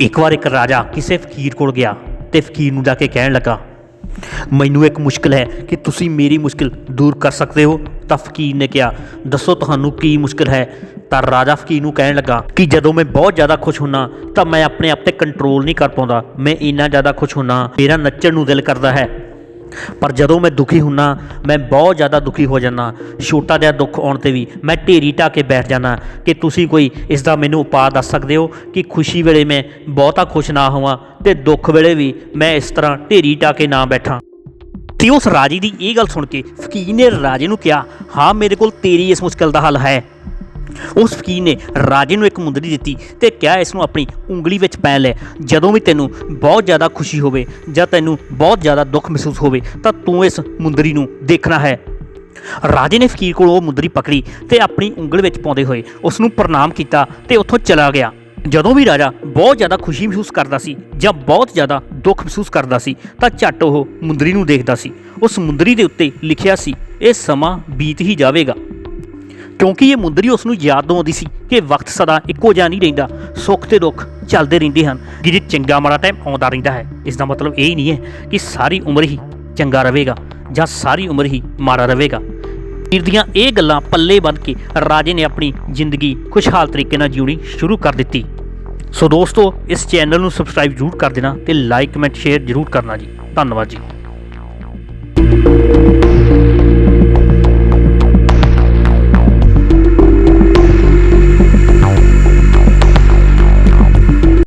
ਇੱਕ ਵਾਰ ਇੱਕ ਰਾਜਾ ਕਿਸੇ ਫਕੀਰ ਕੋਲ ਗਿਆ ਤੇ ਫਕੀਰ ਨੂੰ ਜਾ ਕੇ ਕਹਿਣ ਲੱਗਾ, ਮੈਨੂੰ ਇੱਕ ਮੁਸ਼ਕਲ ਹੈ ਕਿ ਤੁਸੀਂ ਮੇਰੀ ਮੁਸ਼ਕਲ ਦੂਰ ਕਰ ਸਕਦੇ ਹੋ। ਤਾਂ ਫਕੀਰ ਨੇ ਕਿਹਾ, ਦੱਸੋ ਤੁਹਾਨੂੰ ਕੀ ਮੁਸ਼ਕਲ ਹੈ? ਤਾਂ ਰਾਜਾ ਫਕੀਰ ਨੂੰ ਕਹਿਣ ਲੱਗਾ, ਕਿ ਜਦੋਂ ਮੈਂ ਬਹੁਤ ਜ਼ਿਆਦਾ ਖੁਸ਼ ਹੁੰਨਾ, ਤਾਂ ਮੈਂ ਆਪਣੇ ਆਪ ਤੇ ਕੰਟਰੋਲ ਨਹੀਂ ਕਰ ਪਾਉਂਦਾ। ਮੈਂ ਇੰਨਾ ਜ਼ਿਆਦਾ ਖੁਸ਼ ਹੁੰਨਾ, ਮੇਰਾ ਨੱਚਣ ਨੂੰ ਦਿਲ ਕਰਦਾ ਹੈ। ਪਰ ਜਦੋਂ ਮੈਂ ਦੁਖੀ ਹੁੰਨਾ, ਮੈਂ ਬਹੁਤ ਜ਼ਿਆਦਾ ਦੁਖੀ ਹੋ ਜਾਂਦਾ। ਛੋਟਾ ਜਿਹਾ ਦੁੱਖ ਆਉਣ ਤੇ ਵੀ ਮੈਂ ਢੇਰੀ ਢਾ ਕੇ ਬੈਠ ਜਾਂਦਾ ਕਿ ਤੁਸੀਂ ਕੋਈ ਇਸ ਦਾ ਮੈਨੂੰ ਉਪਾਅ ਦੱਸ ਸਕਦੇ ਹੋ ਕਿ ਖੁਸ਼ੀ ਵੇਲੇ ਮੈਂ ਬਹੁਤਾ ਖੁਸ਼ ਨਾ ਹੋਵਾਂ ਤੇ ਦੁੱਖ ਵੇਲੇ ਵੀ ਮੈਂ ਇਸ ਤਰ੍ਹਾਂ ਢੇਰੀ ਢਾ ਕੇ ਨਾ ਬੈਠਾਂ। ਤੇ ਉਸ ਰਾਜੇ ਦੀ ਇਹ ਗੱਲ ਸੁਣ ਕੇ ਫਕੀਰ ਨੇ ਰਾਜੇ ਨੂੰ ਕਿਹਾ, ਹਾਂ, ਮੇਰੇ ਕੋਲ ਤੇਰੀ ਇਸ ਮੁਸ਼ਕਲ ਦਾ ਹੱਲ ਹੈ। ਉਸ ਫਕੀਰ ਨੇ ਰਾਜੇ ਨੂੰ ਇੱਕ ਮੁੰਦਰੀ ਦਿੱਤੀ ਤੇ ਕਿਹਾ ਇਸ ਨੂੰ ਆਪਣੀ ਉਂਗਲੀ ਵਿੱਚ ਪੈ ਲੈ। ਜਦੋਂ ਵੀ ਤੈਨੂੰ ਬਹੁਤ ਜ਼ਿਆਦਾ ਖੁਸ਼ੀ ਹੋਵੇ ਜਾਂ ਤੈਨੂੰ ਬਹੁਤ ਜ਼ਿਆਦਾ ਦੁੱਖ ਮਹਿਸੂਸ ਹੋਵੇ, ਤਾਂ ਤੂੰ ਇਸ ਮੁੰਦਰੀ ਨੂੰ ਦੇਖਣਾ ਹੈ। ਰਾਜੇ ਨੇ ਫਕੀਰ ਕੋਲ ਉਹ ਮੁੰਦਰੀ ਪਕੜੀ ਤੇ ਆਪਣੀ ਉਂਗਲ ਵਿੱਚ ਪਾਉਂਦੇ ਹੋਏ ਉਸ ਨੂੰ ਪ੍ਰਣਾਮ ਕੀਤਾ ਤੇ ਉੱਥੋਂ ਚਲਾ ਗਿਆ। ਜਦੋਂ ਵੀ ਰਾਜਾ ਬਹੁਤ ਜ਼ਿਆਦਾ ਖੁਸ਼ੀ ਮਹਿਸੂਸ ਕਰਦਾ ਸੀ ਜਾਂ ਬਹੁਤ ਜ਼ਿਆਦਾ ਦੁੱਖ ਮਹਿਸੂਸ ਕਰਦਾ ਸੀ, ਤਾਂ ਝੱਟ ਉਹ ਮੁੰਦਰੀ ਨੂੰ ਦੇਖਦਾ ਸੀ। ਉਸ ਮੁੰਦਰੀ ਦੇ ਉੱਤੇ ਲਿਖਿਆ ਸੀ, ਇਹ ਸਮਾਂ ਬੀਤ ਹੀ ਜਾਵੇਗਾ। ਕਿਉਂਕਿ ਇਹ ਮੁੰਦਰੀ ਉਸ ਨੂੰ ਯਾਦ ਦਿਵਾਉਂਦੀ ਸੀ ਕਿ ਵਕਤ ਸਦਾ ਇੱਕੋ ਜਿਹਾ ਨਹੀਂ ਰਹਿੰਦਾ, ਸੁੱਖ ਤੇ ਦੁੱਖ ਚੱਲਦੇ ਰਹਿੰਦੇ ਹਨ। ਜਿਹਦੇ ਚੰਗਾ ਮਾੜਾ ਟਾਈਮ ਆਉਂਦਾ ਰਹਿੰਦਾ ਹੈ। ਇਸ ਦਾ ਮਤਲਬ ਇਹ ਨਹੀਂ ਹੈ ਕਿ ਸਾਰੀ ਉਮਰ ਹੀ ਚੰਗਾ ਰਹੇਗਾ ਜਾਂ ਸਾਰੀ ਉਮਰ ਹੀ ਮਾੜਾ ਰਹੇਗਾ। ਵੀਰ ਦੀਆਂ ਇਹ ਗੱਲਾਂ ਪੱਲੇ ਬੰਨ੍ਹ ਕੇ ਰਾਜੇ ਨੇ ਆਪਣੀ ਜ਼ਿੰਦਗੀ ਖੁਸ਼ਹਾਲ ਤਰੀਕੇ ਨਾਲ ਜਿਉਣੀ ਸ਼ੁਰੂ ਕਰ ਦਿੱਤੀ। ਸੋ ਦੋਸਤੋ, ਇਸ ਚੈਨਲ ਨੂੰ ਸਬਸਕ੍ਰਾਈਬ ਜ਼ਰੂਰ ਕਰ ਦੇਣਾ ਤੇ ਲਾਈਕ ਕਮੈਂਟ ਸ਼ੇਅਰ ਜ਼ਰੂਰ ਕਰਨਾ ਜੀ। ਧੰਨਵਾਦ ਜੀ।